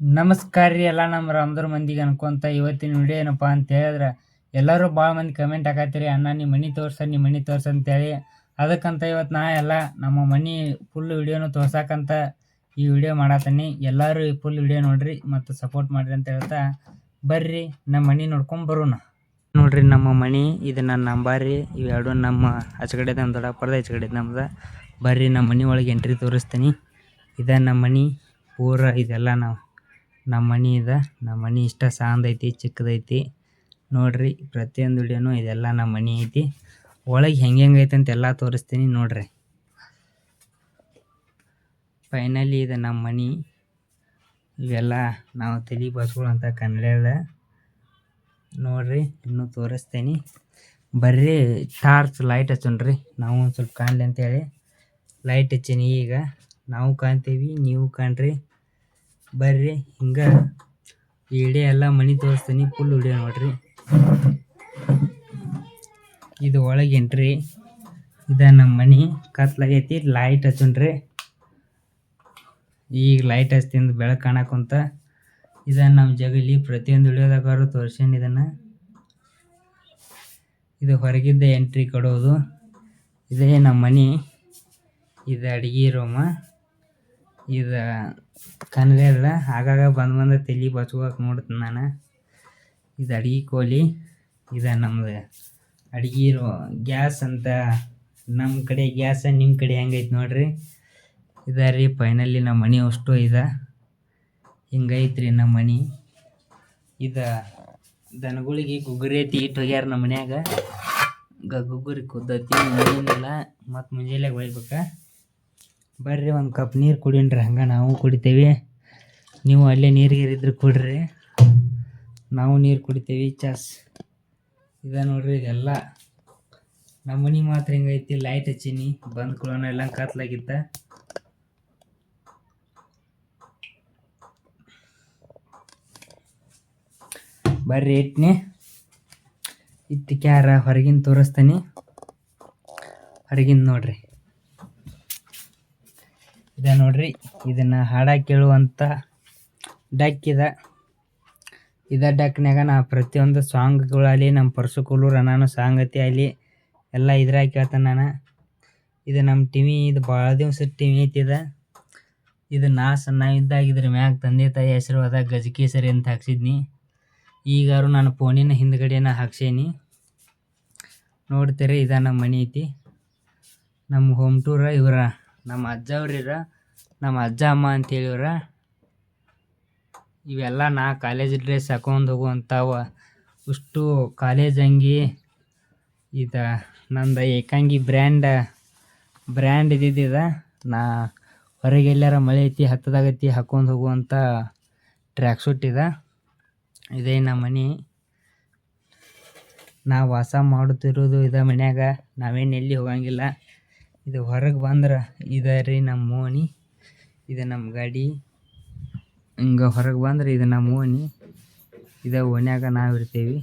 ನಮಸ್ಕಾರ ರೀ ಎಲ್ಲ ನಮ್ಮ ರಾಮದ್ರ ಮಂದಿಗೆ ಅನ್ಕೊಂತ ಇವತ್ತಿನ ವಿಡಿಯೋ ಏನಪ್ಪ ಅಂತ ಹೇಳಿದ್ರೆ ಎಲ್ಲರೂ ಭಾಳ ಮಂದಿ ಕಮೆಂಟ್ ಹಾಕತ್ತೀರಿ, ಅಣ್ಣ ನಿಮ್ಮ ಮನೆ ತೋರ್ಸ ನಿಮ್ಮ ಮನೆ ತೋರ್ಸ ಅಂತೇಳಿ ಅದಕ್ಕಂತ ಇವತ್ತು ನಾ ಎಲ್ಲ ನಮ್ಮ ಮನೆ ಫುಲ್ ವಿಡಿಯೋನು ತೋರ್ಸಕ್ಕಂತ ಈ ವಿಡಿಯೋ ಮಾಡತ್ತೀನಿ ಎಲ್ಲರೂ ಈ ಫುಲ್ ವಿಡಿಯೋ ನೋಡ್ರಿ ಮತ್ತು ಸಪೋರ್ಟ್ ಮಾಡ್ರಿ ಅಂತ ಹೇಳ್ತಾ ಬರ್ರಿ ನಮ್ಮ ಮನೆ ನೋಡ್ಕೊಂಡು ಬರೋಣ. ನೋಡ್ರಿ ನಮ್ಮ ಮನೆ, ಇದು ನನ್ನ ನಂಬರ್ ಇವೆರಡು ನಮ್ಮ ಆಚೆಕಡೆ ನಮ್ಮ ದೊಡ್ಡಪ್ಪರದ ಈಚೆಕಡೆ ನಮ್ದು ಬರ್ರಿ ನಮ್ಮ ಮನೆ ಒಳಗೆ ಎಂಟ್ರಿ ತೋರಿಸ್ತೀನಿ. ಇದ ನಮ್ಮ ಮನೆ, ಪೂರ ಇದೆಲ್ಲ ನಾವು ನಮ್ಮ ಮನೆ ಇದೆ. ನಮ್ಮ ಮನೆ ಇಷ್ಟ ಸಾಂದೈತಿ ಚಿಕ್ಕದೈತಿ ನೋಡ್ರಿ, ಪ್ರತಿಯೊಂದು ವಿಡಿಯೋನು ಇದೆಲ್ಲ ನಮ್ಮ ಮನೆ ಐತಿ. ಒಳಗೆ ಹೆಂಗೆ ಹೆಂಗೆ ಐತೆ ಅಂತ ಎಲ್ಲ ತೋರಿಸ್ತೀನಿ ನೋಡ್ರಿ. ಫೈನಲಿ ಇದೆ ನಮ್ಮ ಮನೆ. ಇವೆಲ್ಲ ನಾವು ತಲೆ ಬಸ್ಗಳಂತ ಕನ್ನಡದ ನೋಡ್ರಿ, ಇನ್ನೂ ತೋರಿಸ್ತೀನಿ. ಬರ್ರಿ, ಟಾರ್ಚ್ ಲೈಟ್ ಹಚ್ಚೋಣ್ರಿ. ನಾವು ಒಂದು ಸ್ವಲ್ಪ ಕಾಣಲಿ ಅಂತೇಳಿ. ಲೈಟ್ ಹಚ್ಚೀನಿ ಈಗ. ನಾವು ಕಾಣ್ತೀವಿ, ನೀವು ಕಾಣ್ರಿ. ಬರ್ರಿ, ಹಿಂಗೆ ಇಡೀ ಎಲ್ಲ ಮನೆ ತೋರಿಸ್ತೀನಿ ಫುಲ್ ವಿಡಿಯೋ ನೋಡ್ರಿ. ಇದು ಒಳಗೆ ಎಂಟ್ರಿ ಇದ ನಮ್ಮ ಮನೆ ಕತ್ಲಾಗೈತಿ ಲೈಟ್ ಹಚ್ಚನ್ರಿ. ಈಗ ಲೈಟ್ ಹಚ್ತಿಂದ ಬೆಳಕು ಕಾಣಕ್ಕಂತ ಇದ ನಮ್ಮ ಜಗಲಿ, ಪ್ರತಿಯೊಂದು ಉಳಿಯೋದಾಗಾರು ತೋರ್ಸೇನಿ ಇದನ್ನು. ಇದು ಹೊರಗಿದ್ದ ಎಂಟ್ರಿ ಕೊಡೋದು. ಇದೇ ನಮ್ಮ ಮನೆ, ಇದು ಅಡಿಗೆ ರೂಮ ಇದು ಕನ್ನಡ ಆಗಾಗ ಬಂದು ಬಂದು ತಲೆ ಬಚ್ಕೋಕೆ ನೋಡ್ತೀನಿ ನಾನು. ಇದು ಅಡಿಗೆ ಕೋಲಿ ಇದು ನಮ್ದು ಅಡಿಗೆ ಗ್ಯಾಸ್ ಅಂತ ನಮ್ಮ ಕಡೆ ಗ್ಯಾಸ ನಿಮ್ಮ ಕಡೆ ಹೆಂಗೈತೆ ನೋಡ್ರಿ. ಇದ ರೀ ಫೈನಲಿ ನಮ್ಮ ಮನೆ ಅಷ್ಟು ಇದೆ. ಹಿಂಗೈತ್ರಿ ನಮ್ಮ ಮನೆ. ಇದು ದನಗಳಿಗೆ ಗುಗ್ಗುರಿ ಐತಿ ಇಟ್ಟು ಹೋಗ್ಯಾರ ನಮ್ಮ ಮನ್ಯಾಗ. ಗುಗ್ಗುರಿ ಕುದ್ದೈತಿ ಏನಿಲ್ಲ ಮತ್ತು ಮುಂಜಾನೆ ಒಯ್ಬೇಕು ಬರ್ರಿ ಒಂದು ಕಪ್ ನೀರು ಕುಡೀನ್ರಿ, ಹಂಗೆ ನಾವು ಕುಡಿತೇವೆ. ನೀವು ಅಲ್ಲೇ ನೀರು ಗೀರಿದ್ರೆ ಕೊಡ್ರಿ. ನಾವು ನೀರು ಕುಡಿತೇವೆ, ಚಾಸ್. ಇದ ನೋಡ್ರಿ ಇದೆಲ್ಲ. ನಮ್ಮ ಮನೆ ಮಾತ್ರ ಹಿಂಗೈತಿ ಲೈಟ್ ಹಚ್ಚೀನಿ, ಬಂದ್ ಕುಳೋಣ, ಎಲ್ಲ ಕತ್ಲಾಗಿತ್ತ. ಬರ್ರಿ ಇಟ್ನಿ. ಇತ್ತ ಕ್ಯಾರ ಹೊರಗಿನ ತೋರಿಸ್ತೀನಿ. ಹೊರಗಿನ ನೋಡ್ರಿ. ಇದ ನೋಡ್ರಿ. ಇದನ್ನ ಹಾಡ ಕೇಳುವಂಥ ಡಕ್ ಇದ. ಇದ ಡಕ್ನ್ಯಾಗ ನಾ ಪ್ರತಿಯೊಂದು ಸಾಂಗ್ಗಳಲ್ಲಿ ನಮ್ಮ ಪರ್ಸು ನಾನು ಸಾಂಗ್ ಐತಿ ಅಲ್ಲಿ, ಎಲ್ಲ ಇದ್ರಾಗ ಕೇಳ್ತಾನೆ ನಾನು. ಇದು ನಮ್ಮ ಟಿವಿ, ಇದು ಭಾಳ ದಿವ್ಸದ ಟಿವಿ ಐತಿ ಇದು. ಇದು ನಾ ಸಣ್ಣ ಇದ್ದಾಗ ಇದ್ರ ಮ್ಯಾಗ ತಂದೆ ತಾಯಿ ಹೆಸರು ಅದ ಗಜಕೇಸರಿ ಅಂತ ಹಾಕ್ಸಿದ್ನಿ. ಈಗಾರು ನಾನು ಫೋನಿನ ಹಿಂದ್ಗಡೆನ ಹಾಕ್ಸೇನಿ. ನೋಡ್ತೀರಿ, ಇದ ನಮ್ಮ ಮನೆ ಐತಿ. ನಮ್ಮ ಹೋಮ್ ಟೂರ ಇವರ ನಮ್ಮ ಅಜ್ಜ ಅವ್ರಿರ ನಮ್ಮ ಅಜ್ಜ ಅಮ್ಮ ಅಂತೇಳಿವ್ರ ಇವೆಲ್ಲ ನಾ ಕಾಲೇಜ್ ಡ್ರೆಸ್ ಹಾಕೊಂಡು ಹೋಗುವಂಥವ. ಅಷ್ಟು ಕಾಲೇಜ್ ಅಂಗಿ ಇದ ನಂದು ಏಕಾಂಗಿ ಬ್ರ್ಯಾಂಡ್ ಬ್ರ್ಯಾಂಡ್ ಇದ್ದಿದ್ದ ನಾ ಹೊರಗೆ ಎಲ್ಲಾರ ಮಳೆ ಐತಿ ಹತ್ತದಾಗೈತಿ ಹಾಕೊಂಡು ಹೋಗುವಂಥ ಟ್ರ್ಯಾಕ್ ಸೂಟ್ ಇದೆ. ಇದೇ ನಮ್ಮ ಮನೆ. ನಾವು ವಾಸ ಮಾಡುತ್ತಿರೋದು ಇದ ಮನ್ಯಾಗ. ನಾವೇನು ಎಲ್ಲಿ ಹೋಗಂಗಿಲ್ಲ. ಇದು ಹೊರಗೆ ಬಂದ್ರೆ ಇದೇ ರೀ ನಮ್ಮ ಓಣಿ, ಇದು ನಮ್ಮ ಗಾಡಿ. ಹಿಂಗೆ ಹೊರಗೆ ಬಂದ್ರೆ ಇದು ನಮ್ಮ ಓಣಿ, ಇದೇ ಓಣ್ಯಾಗ ನಾವು ಇರ್ತೀವಿ.